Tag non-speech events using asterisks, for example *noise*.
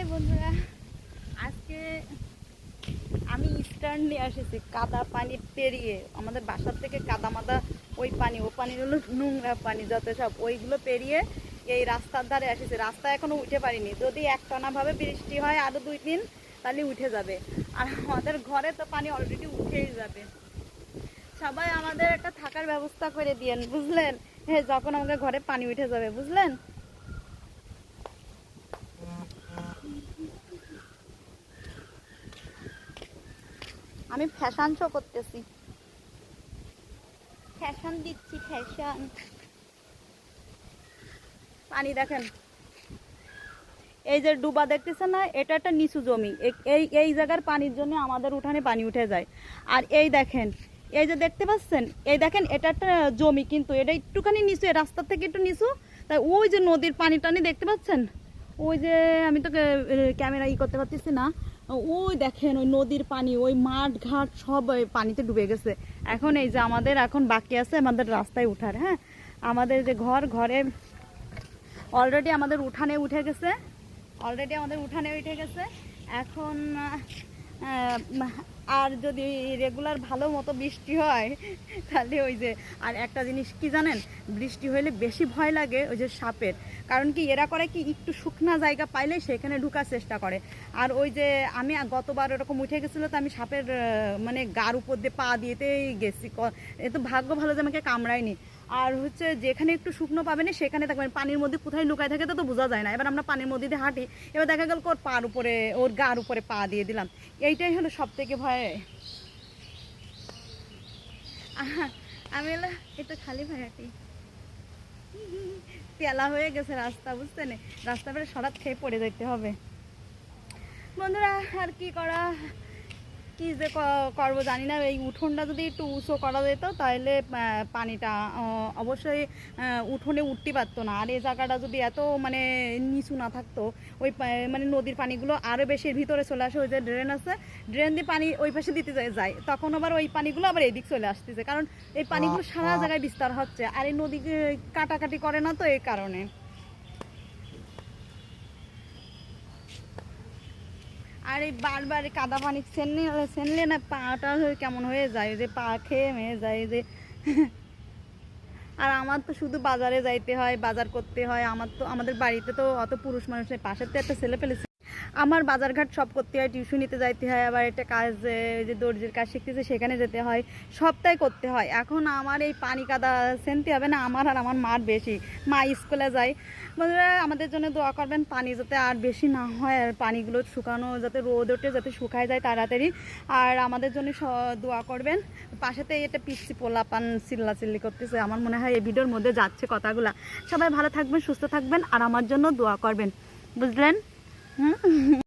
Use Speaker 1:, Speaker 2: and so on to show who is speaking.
Speaker 1: High বন্ধুরা। আজকে আমি এসেছি কাদা পানি পেরিয়ে। আমাদের বাসার থেকে কাদা মাদা ওই পানি, ও পানি হলো নোংরা পানি, যত সব ওইগুলো পেরিয়ে এই রাস্তার ধারে এসেছি রাস্তা এখনও উঠে পারিনি। যদি একটানাভাবে বৃষ্টি হয়, আরও দুই দিন তাহলে উঠে যাবে। আর আমাদের ঘরে তো পানি অলরেডি উঠেই যাবে। সবাই আমাদের একটা থাকার ব্যবস্থা করে দিয়েন, বুঝলেন? হ্যাঁ যখন আমাদের ঘরে পানি উঠে যাবে, বুঝলেন? আমি ফ্যাশন শো করতেছি। ফ্যাশন দিচ্ছি, ফ্যাশন। পানি দেখেন। এই যে ডুবা দেখতেছেন না, এটা একটা নিচু জমি। এই এই জায়গার পানির জন্য আমাদের উঠানে পানি উঠে যায়। আর এই দেখেন, এই যে দেখতে পাচ্ছেন, এই দেখেন, এটা একটা জমি কিন্তু, এটা একটুখানি নিচু রাস্তার থেকে একটু নিচু। তাই ওই যে নদীর পানি টানি দেখতে পাচ্ছেন? ওই যে আমি তো ক্যামেরা ই করতে পারতেছি না, ওই দেখেন ওই নদীর পানি, ওই মাঠ ঘাট সব পানিতে ডুবে গেছে। এখন এই যে আমাদের এখন বাকি আছে আমাদের রাস্তায় উঠার হ্যাঁ? আমাদের যে ঘর, ঘরে অলরেডি আমাদের উঠানে উঠে গেছে অলরেডি আমাদের উঠানে উঠে গেছে। এখন আর যদি রেগুলার ভালো মতো বৃষ্টি হয়, *laughs* তাহলে ওই যে, আর একটা জিনিস কি জানেন? বৃষ্টি হলে বেশি ভয় লাগে ওই যে সাপের। কারণ কি, এরা করে কি, একটু শুকনা জায়গা পাইলে সেখানে ঢুকার চেষ্টা করে। আর ওই যে, আমি গতবার ওরকম উঠে গেছিল তো আমি সাপের মানে গার উপর দিয়ে পা দিয়েতেই গেছি। এ তো ভাগ্য ভালো যে আমাকে কামড়ায়নি। আর হচ্ছে যেখানে একটু শুকনো পাবে না, সেখানে থাকবেন পানির মধ্যে কোথায় লুকায় থাকে তো তো বোঝা যায় না। এবার আমরা পানির মধ্যে দিয়ে হাঁটি, এবার দেখা গেল ওর পার উপরে, ওর গার উপরে পা দিয়ে দিলাম। এইটাই হলো সব থেকে ভয় আমি একটু খালি ভাই হাঁটি। পেলা হয়ে গেছে রাস্তা, বুঝতে নেই? রাস্তা পরে সরাত খেয়ে পড়ে যেতে হবে। বন্ধুরা, আর কি করা? কি যে ক- করব জানি না। এই উঠোনটা যদি একটু উঁচু করা যেত তাহলে পানিটা অবশ্যই উঠোনে উঠতে পারতো না। আর এই জায়গাটা যদি এত মানে নিচু না থাকতো ওই মানে নদীর পানিগুলো আরও বেশি ভিতরে চলে আসে ওই যে ড্রেন আছে ড্রেন দিয়ে পানি ওই পাশে দিতে যায়- যায়। তখন আবার ওই পানিগুলো আবার এদিক চলে আসতেছে। কারণ এই পানিগুলো সারা জায়গায় বিস্তার হচ্ছে। আর এই নদী কাটাকাটি করে না তো এই কারণে। আর এই বারবার কাদা পানি সেনলে সেনলে না পাটা কেমন হয়ে যায় যে পা খেয়ে মেয়ে যায় যে। আর আমার তো শুধু বাজারে যাইতে হয়, বাজার করতে হয়, আমার তো, আমাদের বাড়িতে তো অত পুরুষ মানুষের পাশের তো একটা ছেলে ফেলেছে আমার বাজারঘাট সব করতে হয় টিউশন নিতে যাইতে হয়, আবার একটা কাজ যে দর্জির কাজ শিখতেছে, সেখানে যেতে হয়, সবটাই করতে হয়। এখন আমার এই পানি কাদা সেনতে হবে না, আমার আর আমার মার বেশি। মা স্কুলে যায়। বন্ধুরা, আমাদের জন্য দোয়া করবেন, পানি যাতে আর বেশি না হয়, আর পানিগুলো শুকানো, যাতে রোদ ওঠে, যাতে শুকায় যায় তাড়াতাড়ি। আর আমাদের জন্য স- দোয়া করবেন, পাশেতে এটা পিচ্ছি পোলা পান চিল্লা চিল্লি করতেছে। আমার মনে হয় এই ভিডিওর মধ্যে যাচ্ছে কথাগুলা। সবাই ভালো থাকবেন, সুস্থ থাকবেন, আর আমার জন্য দোয়া করবেন। বুঝলেন? 嗯。